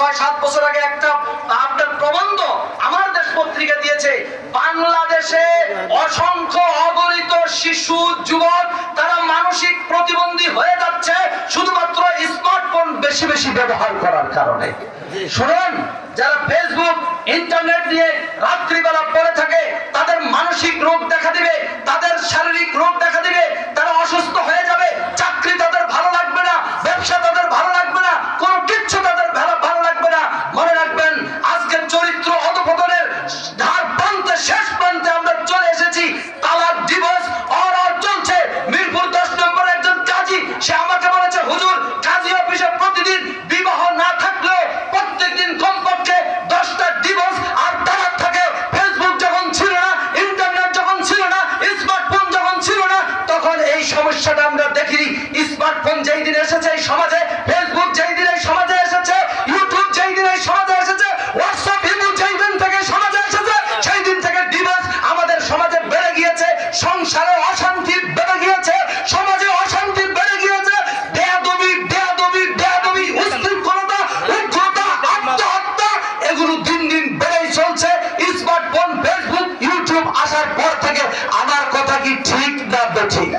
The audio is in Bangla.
ছয়, সাত বছর আগে একটা আপনার প্রবন্ধ আমার দেশ পত্রিকা দিয়েছে, বাংলাদেশে অসংখ্য অগণিত শিশু, যুবক, তারা মানসিক প্রতিবন্ধী হয়ে যাচ্ছে শুধুমাত্র স্মার্টফোন বেশি বেশি ব্যবহার করার কারণে। শুনুন, যারা ফেসবুক ইন্টারনেট নিয়ে রাত্রিবেলা পড়ে থাকে, তাদের মানসিক রোগ দেখা দিবে, তাদের শারীরিক রোগ দেখা সমস্যাটা আমরা দেখিনি স্মার্টফোন যেই দিন এসেছে সমাজে ফেসবুক যেই দিন সমাজে এসেছে ইউটিউব যেই দিন সমাজে এসেছে হোয়াটসঅ্যাপ যেই দিন থেকে সমাজে এসেছে, সেই দিন থেকে আমাদের সমাজে বেড়ে গিয়েছে, সংসারে অশান্তি বেড়ে গিয়েছে, সমাজে অশান্তি বেড়ে গিয়েছে। বেয়াদবি বেয়াদবি বেয়াদবি, উশৃঙ্খলতা, উগ্রতা, আত্মহত্যা, এগুলো দিন দিন বেড়েই চলছে। স্মার্টফোন ফেসবুক ইউটিউব আসার পর থেকে কি ঠিক না ঠিক